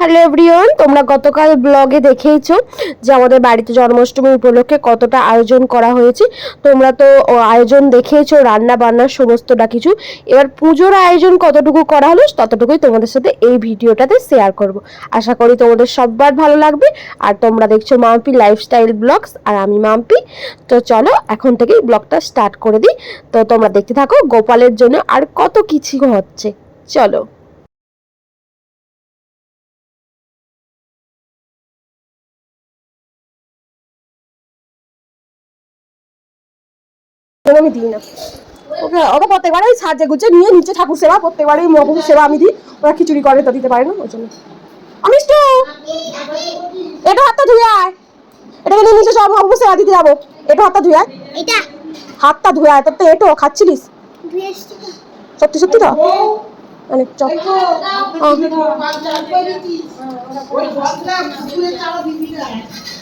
Hello everyone তোমরা গতকাল ব্লগে দেখেইছো যে আমাদের বাড়িতে জন্মাষ্টমী উপলক্ষে কতটা আয়োজন করা হয়েছে। তোমরা তো আয়োজন দেখেইছো, রান্না বান্নার সমস্তটা কিছু। এবার পুজোর আয়োজন কতটুকু করা হলো ততটুকুই তোমাদের সাথে এই ভিডিওটাতে শেয়ার করব। আশা করি তোমাদের সবার ভালো লাগবে। আর তোমরা দেখছ মাম্পি লাইফস্টাইল ব্লগস আর আমি মাম্পি। তো চলো, এখন থেকেই ব্লগটা স্টার্ট করে দিই। তো তোমরা দেখতে থাকো গোপালের জন্য আর কত কিছু হচ্ছে। চলো। কোনো আমি দিই না ওকে ওকে প্রত্যেকবার ওই সাজে গুজে নিয়ে নিচে ঠাকুর সেবা প্রত্যেকবারই মহাপুর সেবা আমি দিই ওরা খিচুড়ি করে তো দিতে পারে না ওই জন্য অমিষ্ট এটা হাতটা ধুয়ে আয় এটাকে নিয়ে নিচে সব মহাপুর সেবা দিতে যাব এটা হাতটা ধুয়ে আয় এটা হাতটা ধুয়ে আয় তোর তো এটো খাচ্ছিলিস। সত্যি সত্যি তো মানে চ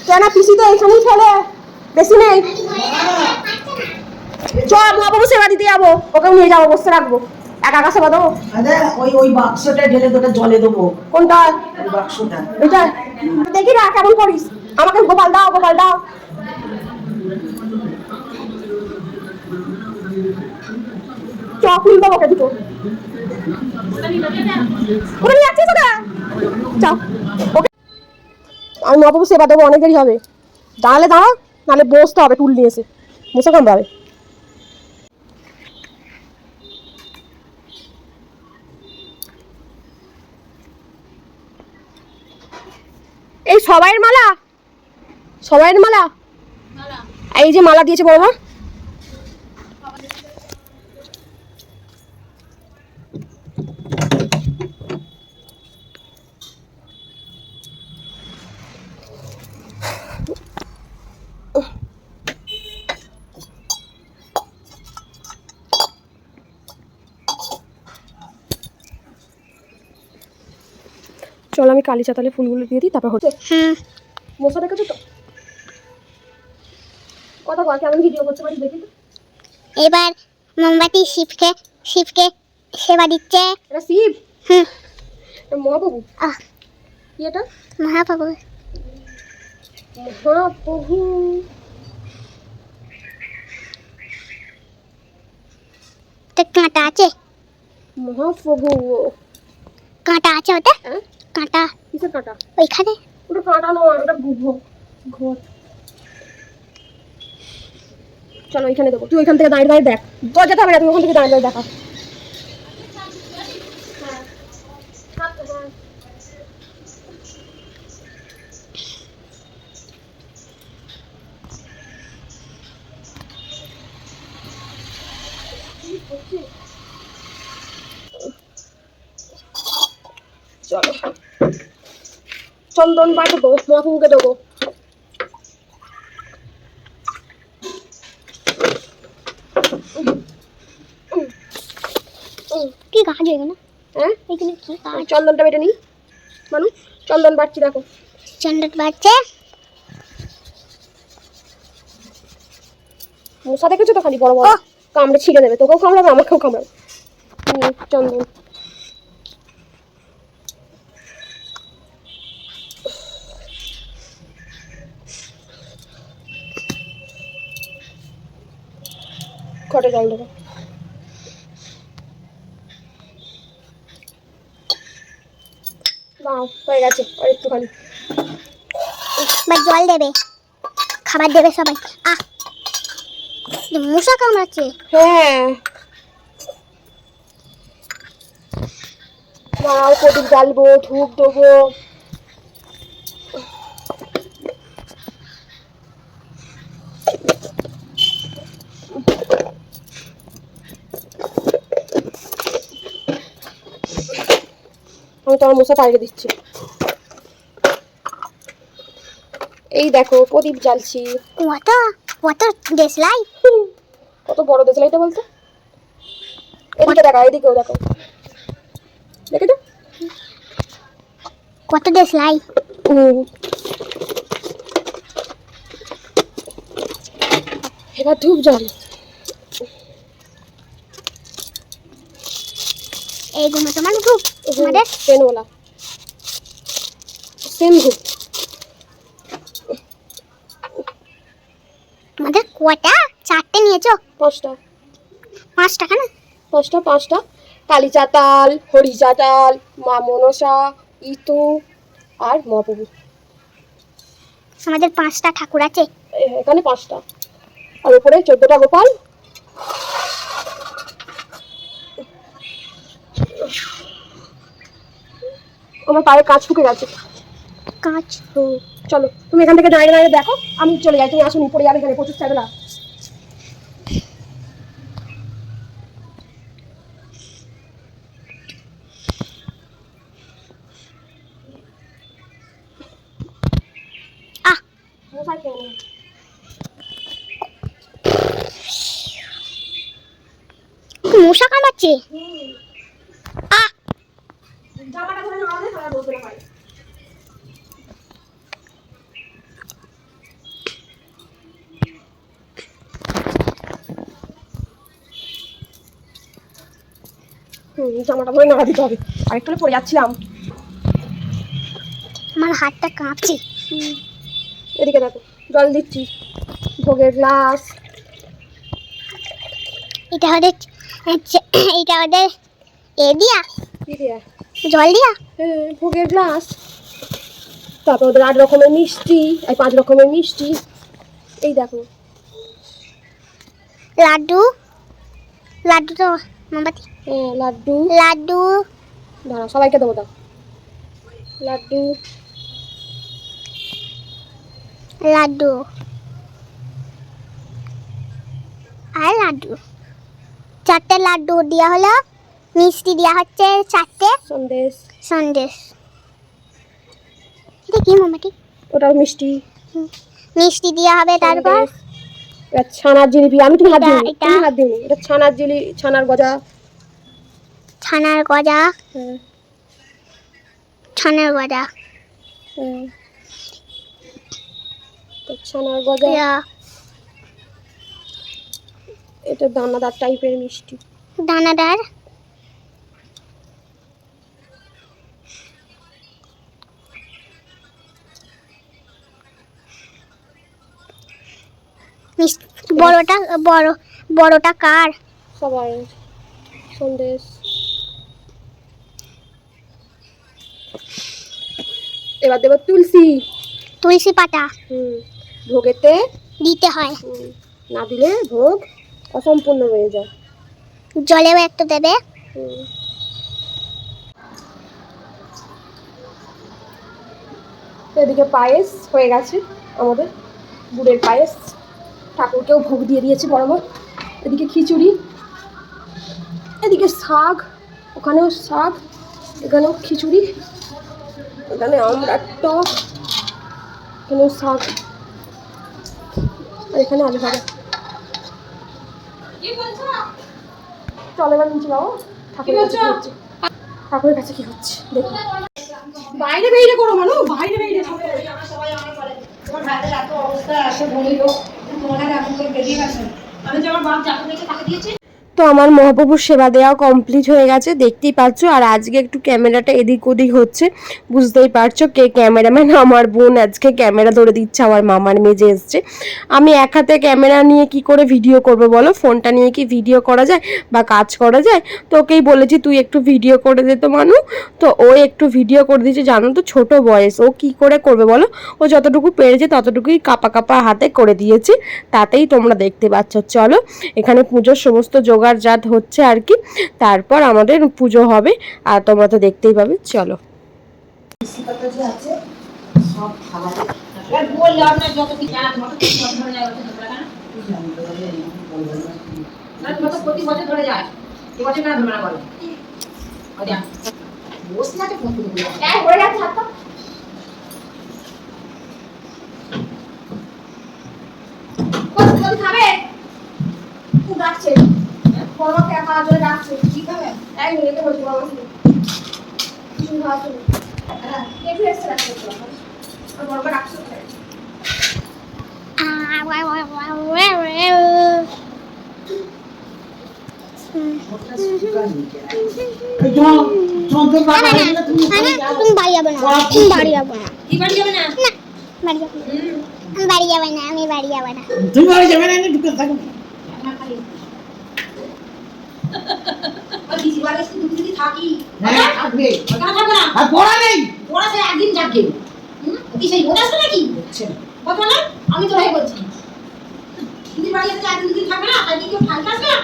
কেন পিসি তো এইখানেই ফেলে বেশি নেই চ সেবা দিতে যাব। ওকে নিয়ে যাব বসে রাখব। একা একা সেবা দেবো? ওই ওই বাক্সটা ঢেলে তোটা জলে দেবো। কোনটা? বাক্সটা। এটা? দেখি না কেমন করিস। আমাকে গোপাল দাও গোপাল দাও। চ ফুল দেবো ওকে দুটো। ওকে নিয়ে যাচ্ছিস ওকে? চাও ওকে আমি মহাপ্রভু সেবা দেবো অনেক দেরি হবে। দাঁড়ালে দাঁড়া নাহলে বসতে হবে টুল নিয়ে এসে। বসে এই সবাইয়ের মালা? সবাইয়ের মালা? এই যে মালা দিয়েছে বড় চল আমি কালী চাতালে ফুলগুলো দিয়ে দিই তারপর হচ্ছে হুম মশা দেখেছ তো। কথা বল কেমন ভিডিও করতে পারি দেখি এবার মোমবাতি শিবকে শিবকে সেবা দিচ্ছে। এটা শিব? হুম। মহাপ্রভু? আহ। কি এটা? মহাপ্রভু। মহাপ্রভু। তো কাঁটা আছে। মহাপ্রভু। কাঁটা আছে ওটা হ্যাঁ। কাঁটা। কিসের কাটা? ওইখানে। ওটা কাটা নয় ওটা ঘর ঘর। চলো ওইখানে দেবো। তুই ওইখান থেকে দাঁড়িয়ে দাঁড়িয়ে দেখ। দরজাতে হবে না তুই ওখান থেকে দাঁড়িয়ে দাঁড়িয়ে দেখা। চলো চন্দন বাটা দেবো মহাপ্রভুকে দেবো। কি গাছ এখানে? হ্যাঁ? এখানে কি আমি চন্দনটা বেটে নিই মানু চন্দন বাটছি দেখো। চন্দ্র বাচ্চা মশা দেখেছ তো খালি বড় বড়? কামড়ে ছিঁড়ে দেবে তোকেও কামড়াবে আমাকেও কামড়াবে। চন্দন। ঘটে জল দেবো। হয়ে গেছে আর একটুখানি। জল দেবে খাবার দেবে সবাই। আহ মশা কামড়াচ্ছে। হ্যাঁ। দাঁড়াও প্রদীপ জ্বালবো ধূপ দেবো। দিচ্ছি। এই দেখো প্রদীপ জ্বালছি। কত? কত দেশলাই? কত বড় দেশলাইটা বলতো? এদিকে দেখো এদিকেও দেখো। দেখেছ কত দেশলাই। এবার ধূপ জ্বাল এইগুলো তোমার গ্রুপ তোমাদের। পেনওয়ালা। সেম গ্রুপ তোমাদের কটা চারটে নিয়েছো? পাঁচটা। পাঁচ টাকা না পাঁচটা পাঁচটা। কালী চাতাল হরি চাতাল মা মনসা ইতু আর মহাপ্রভু আমাদের পাঁচটা ঠাকুর আছে? এখানে পাঁচটা। আর উপরে চোদ্দটা গোপাল আমার পায়ে কাজ ফুকে গেছে। কাঁচ হুম, চলো তুমি এখান থেকে দাঁড়িয়ে দাঁড়িয়ে দেখো আমি চলে যাই তুমি আসুন পড়ে যাবে এখানে প্রচুর নেবে। মশা কামড়াচ্ছে আহ জামাটা ধরে নামালে তারা বসবে না পারে হুম, জামাটা ধরে নাড়া দিতে হবে। আরেকটু পড়ে যাচ্ছিলাম। আমার হাতটা কাঁপছে। এদিকে দেখো জল দিচ্ছি। ভোগের গ্লাস। এটা ওদের এটা ওদের এ দিয়া। জল দিয়া? হ্যাঁ ভোগের গ্লাস। তারপর ওদের আট রকমের মিষ্টি এই পাঁচ রকমের মিষ্টি। এই দেখো। লাড্ডু? লাড্ডু তো মোমবাতি। লাড্ডু। লাড্ডু। দাঁড়া সবাইকে দেবো দাও। লাড্ডু। লাড্ডু। আর লাড্ডু। চারটে লাড্ডু দেওয়া হলো। মিষ্টি দেওয়া হচ্ছে চারটে। সন্দেশ। সন্দেশ। এটা কি মোমবাতি? ওটাও মিষ্টি। মিষ্টি দেওয়া হবে তারপর। এবার ছানার জিলিপি আমি তুমি হাত এটা- তুমি হাত এটা ছানার জিলি ছানার গজা। ছানার গজা। ছানার গজা। ছানার গজা। এটা দানাদার টাইপের মিষ্টি। দানাদার? বড়টা বড় বড়টা কার? সবাই সন্দেশ। এবার দেবো তুলসী। তুলসী পাতা। হুম ভোগেতে। দিতে হয়। না দিলে ভোগ অসম্পূর্ণ হয়ে যায়। জলেও একটু দেবে। হুম। এদিকে পায়েস হয়ে গেছে আমাদের গুড়ের পায়েস। ঠাকুরকেও ভোগ দিয়ে দিয়েছে বরাবর। এদিকে খিচুড়ি, এদিকে শাক, ওখানেও শাক, এখানেও খিচুড়ি, এখানে আমরা টক এখানেও শাক, আর এখানে আলু ভাজা। চলে এবার নিচে যাব ঠাকুরের কাছে ঠাকুরের কাছে কি হচ্ছে, দেখো। বাইরে বেরিয়ে করো মানু বাইরে বেরিয়ে তোমার ভাইদের এত অবস্থা আসে বলিল তোমার এখন করে বেরিয়ে গেছে আমি যে আমার বাপ যাকে দেখে তাকে দিয়েছি তো আমার মহাপ্রভুর সেবা দেওয়া কমপ্লিট হয়ে গেছে, দেখতেই পাচ্ছ। আর আজকে একটু ক্যামেরাটা এদিক ওদিক হচ্ছে, বুঝতেই পারছ কে ক্যামেরাম্যান। আমার বোন আজকে ক্যামেরা ধরে দিচ্ছে, আমার মামার মেজে এসছে। আমি এক হাতে ক্যামেরা নিয়ে কি করে ভিডিও করব বলো? ফোনটা নিয়ে কি ভিডিও করা যায় বা কাজ করা যায়? তো ওকেই বলেছি, তুই একটু ভিডিও করে দে তো মানু। তো ও একটু ভিডিও করে দিয়েছে, জানো তো, ছোট বয়স। ও কি করে করবে বলো? ও যতটুকু পেরেছে ততটুকুই কাপা কাপা হাতে করে দিয়েছে। তাতেই তোমরা দেখতে পাচ্ছ। চলো, এখানে পুজোর সমস্ত জোগাড় জাত হচ্ছে আর কি। তারপর আমাদের পুজো হবে। আর তোমরা তো দেখতেই পাবে। চলো। মিষ্টিপাতা যে ধরে আছে একা মিনিটে বলছি বাবা কিছু রাখতে না তুমি বাড়ি যাবে না তুমি বাড়ি যাবে না বাড়ি যাবে না না বাড়ি যাবে না আমি বাড়ি যাবে না আমি বাড়ি যাবে না। তুমি বাড়ি যাবে না ঢুকে থাকো ওই দিদি বাড়ি এসে দুদিন যদি থাকি। হ্যাঁ থাকবে। ওখানে থাকব না। আর পড়া নেই। ওরা সে একদিন যাকে কি সেই বোঝা আসবে নাকি? কথা না আমি তো ভাই বলছি। দিদি বাড়ি এসে একদিন দুদিন থাকবে না তাই কি কেউ ঠান্ডা আসবে না?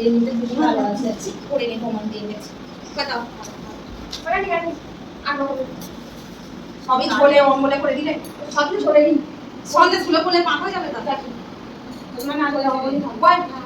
এই নিতে দুটো ভালো আছে। ঠিক করে নে প্রমাণ দিয়ে গেছে কথা ওরা ঠিক আছে আর সবই ঝোলে অম্বলে করে দিলে। সবই ঝোলে দিন সন্দেশগুলো করলে পাক হয়ে যাবে তো? দেখি। তোমরা না বলে অম্বলি থাকবে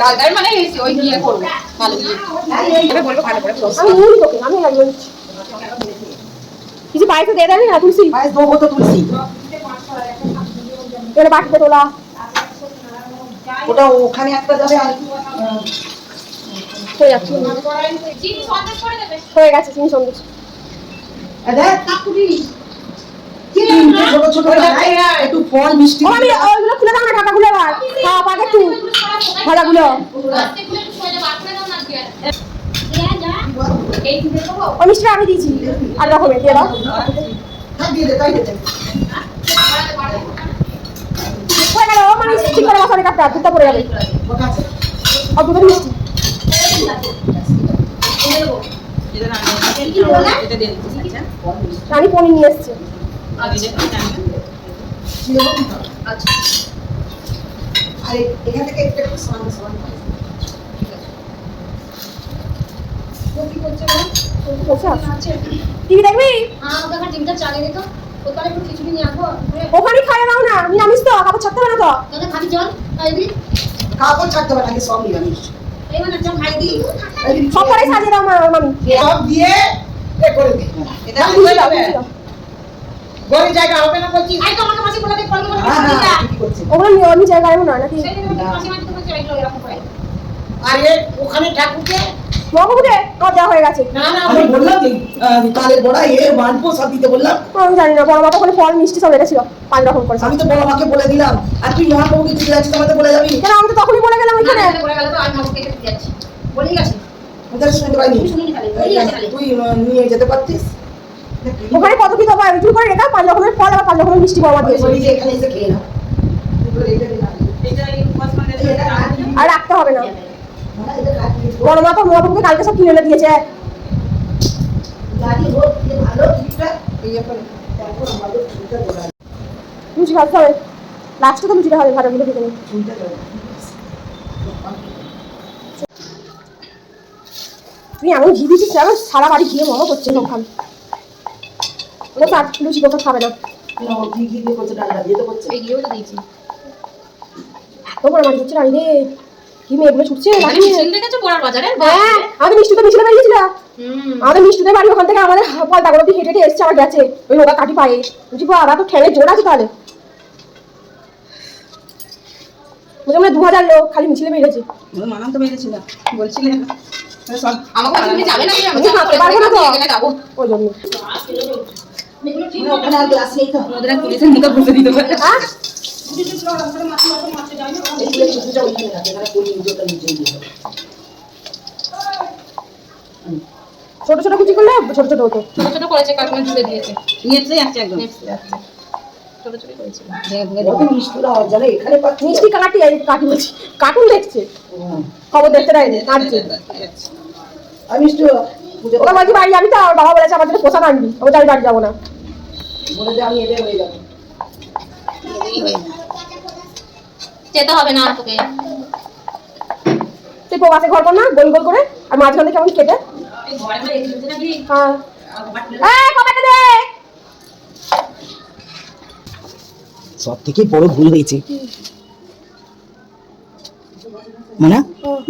ডালটাই মানে ওই দিয়ে করব ভালো দিয়ে বলব ভালো করে আমি নিয়ে তোকে আমি লাগিয়ে কিছু বাড়িতে দিয়ে দেবে না তুলসি? পায়েস দেবো তো তুলসী। এবারে বাটিতে তোলা। ওটা ওখানে একটা যাবে আর হয়ে যাচ্ছে। চিনি সন্দেশ হয়ে গেছে চিনি সন্দেশ তিনটে ছোট ছোট একটু ফল মিষ্টি। আমি ওইগুলো খুলে দাও না ঢাকাগুলো আবার খাওয়া পাক একটু ভাজাগুলো এই দিতে দেবো ওই মিষ্টিটা আমি দিয়েছি। আর রকমের দিয়ে দাও। হ্যাঁ, মানে ঠিক করে মশারি কাটটা দুধটা পড়ে যাবে। ওটা আর দুটো মিষ্টি। রানী পনির নিয়ে এসছে। আর এখান থেকে একটু একটু সমান সমান টিভি দেখবি? ডিমটা চালিয়ে দিত ওখানে আসব ওখানে না নিরামিষ তো কাপড় ছাড়তে হবে না তো। খাবি জল? খাই দি কাপড় ছাড়তে হবে নাকি সব নিরামিষ। এই মানে খাই সব করে সাজিয়ে দাও মামি। সব দিয়ে করে দে। গরিব জায়গা হবে না বলছি আই তো আমাকে মাসি বলে কল করে হ্যাঁ হ্যাঁ ঠিকই ওগুলো নিয়ে অন্য জায়গায় নয় নাকি? করে। আর এ ওখানে ঠাকুরকে? মহাপুকুরে আমার হয়ে গেছে। না না আমি বললাম যে আহ, কালের বড়া এ মানবো সব দিতে বললাম। আমি জানি না বড় মা তো ফল মিষ্টি সব রেখেছিল পাঁচ রকম করে আমি তো বড় মাকে বলে দিলাম। আর তুই মহাপ্রভুকে দিতে যাচ্ছিস আমাকে বলে যাবি? কেন আমি তো তখনই বলে গেলাম ওইখানে বলে গেল তো আমি মাকে কেটে যাচ্ছি। বলি গেছে। ওদের শুনতে পাইনি। তুই নিয়ে যেতে পারতিস? ওখানে কত কি দেবো একটু করে রেখা পাঁচ রকমের ফল আবার পাঁচ রকমের মিষ্টি মা দিয়েছে আর রাখতে হবে না। বড় মা তো মহাপুকুরে কালকে সব কিনে দিয়েছে। লুচি খাওয়াতে হবে লাস্টে তো লুচিটা হবে ভাজাগুলো খেতে তুই এমন ঘি দিচ্ছিস সারা বাড়ি ঘিয়ে মনে করছে সব খান ওটা লুচি কোথাও খাবে না। তোমার মারি হচ্ছে রানি রে কি মেয়েগুলো ছুটছে হ্যাঁ আমাদের মিষ্টিতে মিছিলে বেরিয়েছিল হুম। আমাদের মিষ্টিতে বাড়ি ওখান থেকে আমাদের হেঁটে হেঁটে এসছে গেছে। ওই রোগা কাটি পায়ে। বলছি বাবা তো ঠেলে জোর আছে তাহলে? দু হাজার লোক খালি মিছিলে বেরিয়েছে মানাম তো বেড়েছিল বলছিলে আমাকে যাবে না ওই জন্য। ওখানে আর গ্লাস নেই তো। ওদের আর পুলিশের মুখে বসে দিতে পারে হ্যাঁ ছোট ছোট কুচি করলে ছোট ছোট হতো। ছোট ছোট করেছে কাকিমা জুড়ে দিয়েছে। নেপসে যাচ্ছে একদম। ছোট মিষ্টি কাটি কাটি বলছি কার্টুন দেখছে। খবর দেখতে দেয় কাটছে। মিষ্টি ওরা বলছি বাড়ি যাবি তো? আমার বাবা বলেছে আমার জন্য পোশাক আনবি। আমি আমি বাড়ি যাব না। বলে আমি এদের হয়ে যাব। যেতে হবে না তোকে। তুই প্রবাসে ঘর কর না গোল গোল করে আর মাঝখানে কেমন কেটে। হ্যাঁ। কপাটা দে। সব থেকে বড় ভুল হয়েছে। মানা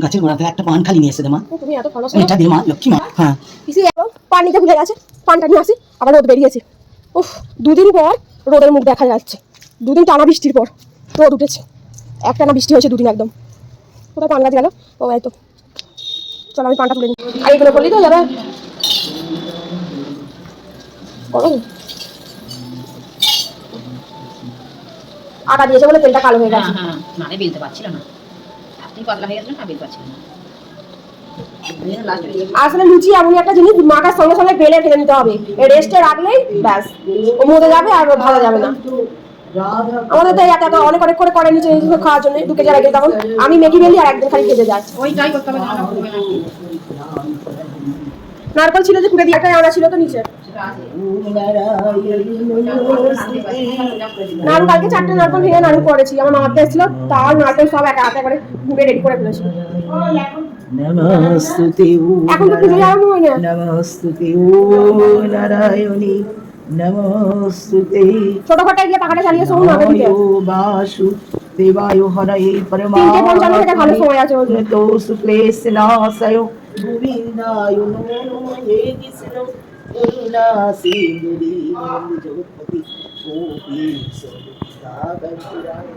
গাছের গোড়া থেকে একটা পান খালি নিয়ে এসে দে মা। তুমি এত ভালো এটা দে মা লক্ষ্মী মা হ্যাঁ। পিসি এলো পান নিতে ভুলে গেছে। পানটা নিয়ে আসি আবার রোদ বেরিয়েছে। উফ দুদিন পর রোদের মুখ দেখা যাচ্ছে। দুদিন টানা বৃষ্টির পর রোদ উঠেছে। এক টানা বৃষ্টি হয়েছে দুদিন একদম। কোথাও পান গাছ গেল? ও এই তো। চলো আমি পানটা তুলে নিই। আর এইগুলো করলেই তো যাবে করো আটা দিয়েছে বলে তেলটা কালো হয়ে গেছে। হ্যাঁ মানে বেলতে পারছিল না। পাতলা হয়ে গেছিল না বেলতে না। আসলে লুচি এমনই একটা জিনিস মাখার সঙ্গে সঙ্গে বেলে ফেলে নিতে হবে। রেস্টে রাখলেই ব্যাস ও মধ্যে যাবে আর ভালো যাবে না। আমাদের তো এত অনেক অনেক করে করে নিচে খাওয়ার জন্য ঢুকে যায় আগে তখন আমি মেগি বেলি আর একদিন খালি খেতে না নারকল ছিল যে কুড়ে দিয়ে একটা ছিল তো নিচে। নাড়ু কালকে চারটে নারকল ভেঙে নাড়ু করেছি। আমার মামাতে এসেছিল তার নারকল সব একা হাতে করে ঘুরে রেডি করে ফেলেছি। নমস্তুতে এখন তো পুজো আরম্ভ হয় না নমস্তুতে ও নারায়ণী নমস্তুতে ছোটখাটায় গিয়ে পাখাটা চালিয়ে শোন না বাসু দেবায় হরয়ে তিনটে পঞ্চান্ন থেকে ভালো সময় আছে। তো শুক্লেশনাশয় গোবিন্দায় নমো হে কৃষ্ণ।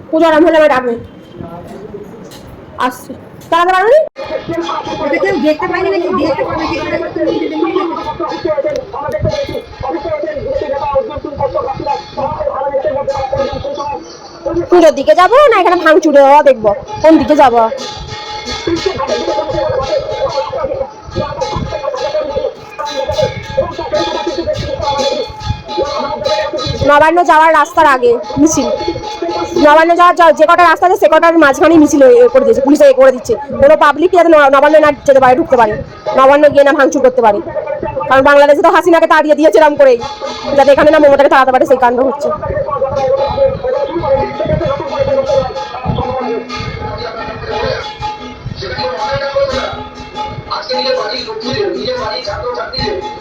পুজো আরম্ভ হলে আমার ডাকবে আসছে তাড়াতাড়ি দেখতে পাইনি নাকি? দেখতে পাবে পুজোর দিকে যাব না এখানে ভাঙচুরে দেখব? কোন দিকে যাব? নবান্ন যাওয়ার রাস্তার আগে মিছিল। নবান্ন যাওয়ার যা- কটা রাস্তা আছে, সে কটার মাঝখানেই মিছিল করে দিয়েছে, পুলিশে করে দিচ্ছে। কোনো পাবলিক যাতে নবান্ন না যেতে পারে, ঢুকতে পারে। নবান্ন গিয়ে না ভাঙচুর করতে পারে। কারণ বাংলাদেশে তো হাসিনাকে তাড়িয়ে দিয়েছে এরকম করেই। যাতে এখানে না মমতাকে তাড়াতে পারে, সেই কাণ্ড হচ্ছে। বাড়ির ছাত্র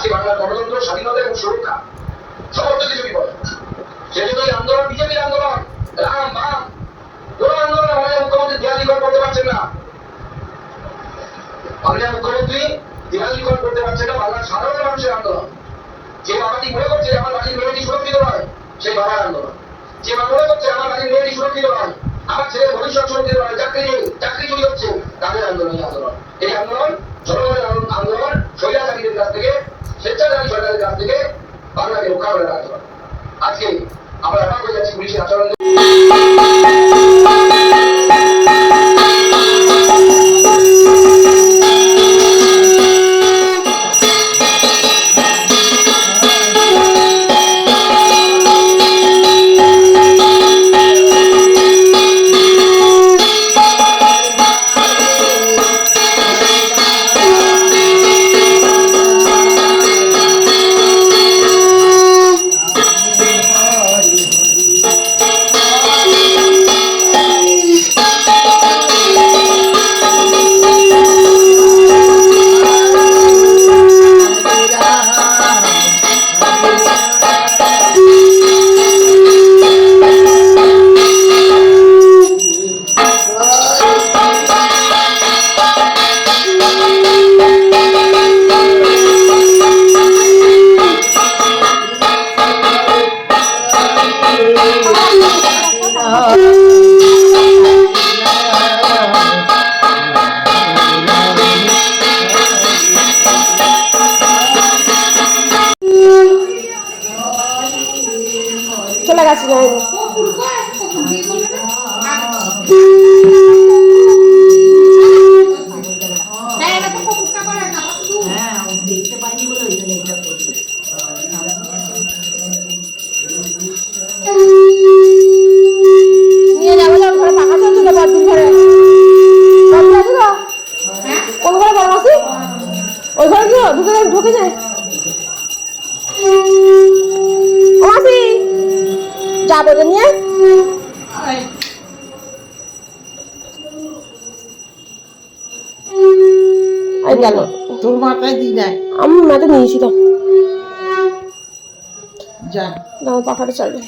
আজকে বাংলার গণতন্ত্র, স্বাধীনতা এবং সুরক্ষা। সমস্ত কিছু বিপদ সেজন্য এই আন্দোলন বিজেপির আন্দোলন। রাম বাম কোন আন্দোলন আমাদের মুখ্যমন্ত্রী দেয়ালিকরণ করতে পারছেন না। আমাদের মুখ্যমন্ত্রী দেয়ালিকরণ করতে পারছেন না, বাংলার সাধারণ মানুষের আন্দোলন। যে বাবাটি মনে করছে আমার বাড়ির মেয়েটি সুরক্ষিত নয়, সেই বাবার আন্দোলন। যে মা মনে করছে আমার বাড়ির মেয়েটি সুরক্ষিত নয়, আমার ছেলের ভবিষ্যৎ সুরক্ষিত নয়, চাকরি নেই, চাকরি চুরি হচ্ছে, তাদের আন্দোলন, এই আন্দোলন। এই আন্দোলন জনগণের আন্দোলন- স্বৈরাচারীদের কাছ থেকে স্বেচ্ছাচারী সরকারের কাছ থেকে বাংলাকে রক্ষা রাখতে আন্দোলন আজকে আমরা হয়ে যাচ্ছি পুলিশের আচরণ পাখাটা চলবে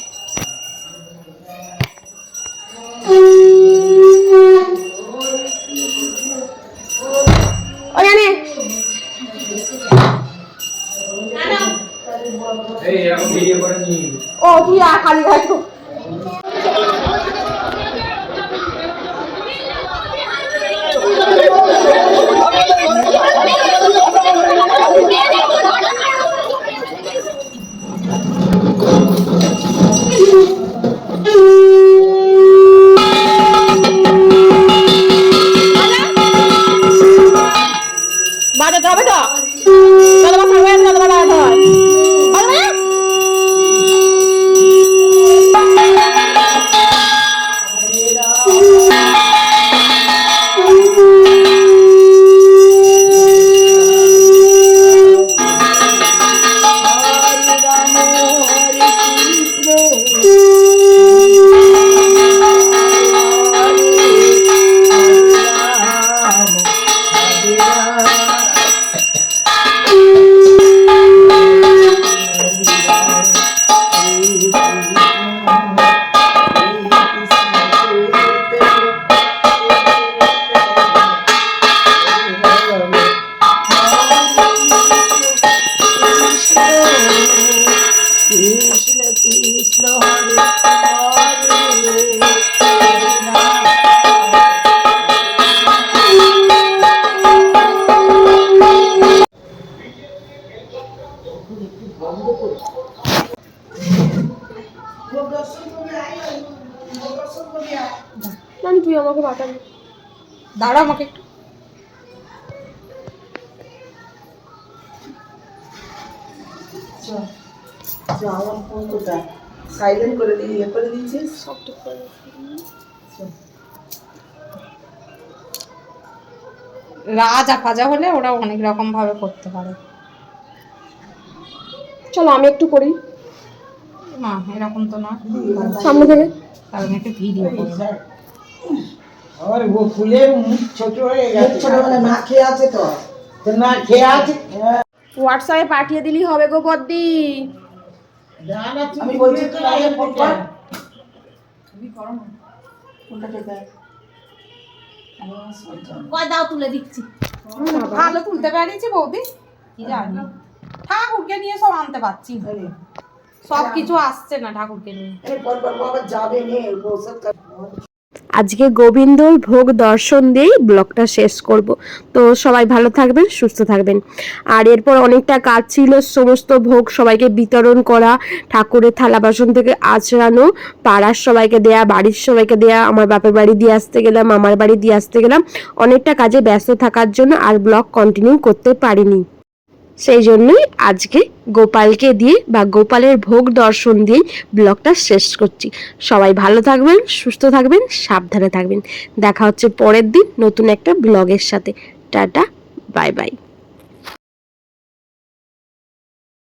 যা, আমার ফোন কোথায় সাইলেন্ট করে দিয়ে ইয়ে করে দিয়েছিস সব ঠিক করে রাজা ফাজা হলে ওরা অনেক রকম ভাবে করতে পারে। চলো আমি একটু করি। না এরকম তো না। সামনে থেকে। কারণ একটা ভিডিও করব আমার ও ফুলের মুখ ছোট হয়ে গেছে। ছোট মানে না খেয়ে আছে তো? তো না খেয়ে আছে? হোয়াটসঅ্যাপে পাঠিয়ে দিলি হবে গো বদ্দি। আমি বলছি তুই আগে ফোন কর। কয় দাও। তুলে দিচ্ছি। ভালো তুলতে পারিছি বৌদি। কি জানি। ঠাকুরকে নিয়ে সব আনতে পারছি। সব কিছু আসছে না ঠাকুরকে নিয়ে। যাবে আজকে গোবিন্দর ভোগ দর্শন দিয়েই ব্লগটা শেষ করব। তো সবাই ভালো থাকবেন, সুস্থ থাকবেন। আর এরপর অনেকটা কাজ ছিল, সমস্ত ভোগ সবাইকে বিতরণ করা, ঠাকুরের থালা বাসন থেকে আচড়ানো পাড়ার সবাইকে দেয়া, বাড়ির সবাইকে দেয়া, আমার বাপের বাড়ি দিয়ে আসতে গেলাম আমার বাড়ি দিয়ে আসতে গেলাম। অনেকটা কাজে ব্যস্ত থাকার জন্য আর ব্লগ কন্টিনিউ করতে পারিনি। সেই জন্যই আজকে গোপালকে দিয়ে বা গোপালের ভোগ দর্শন দিয়ে ব্লগটা শেষ করছি। সবাই ভালো থাকবেন, সুস্থ থাকবেন, সাবধানে থাকবেন। দেখা হচ্ছে পরের দিন নতুন একটা ব্লগের সাথে। Tata, bye bye.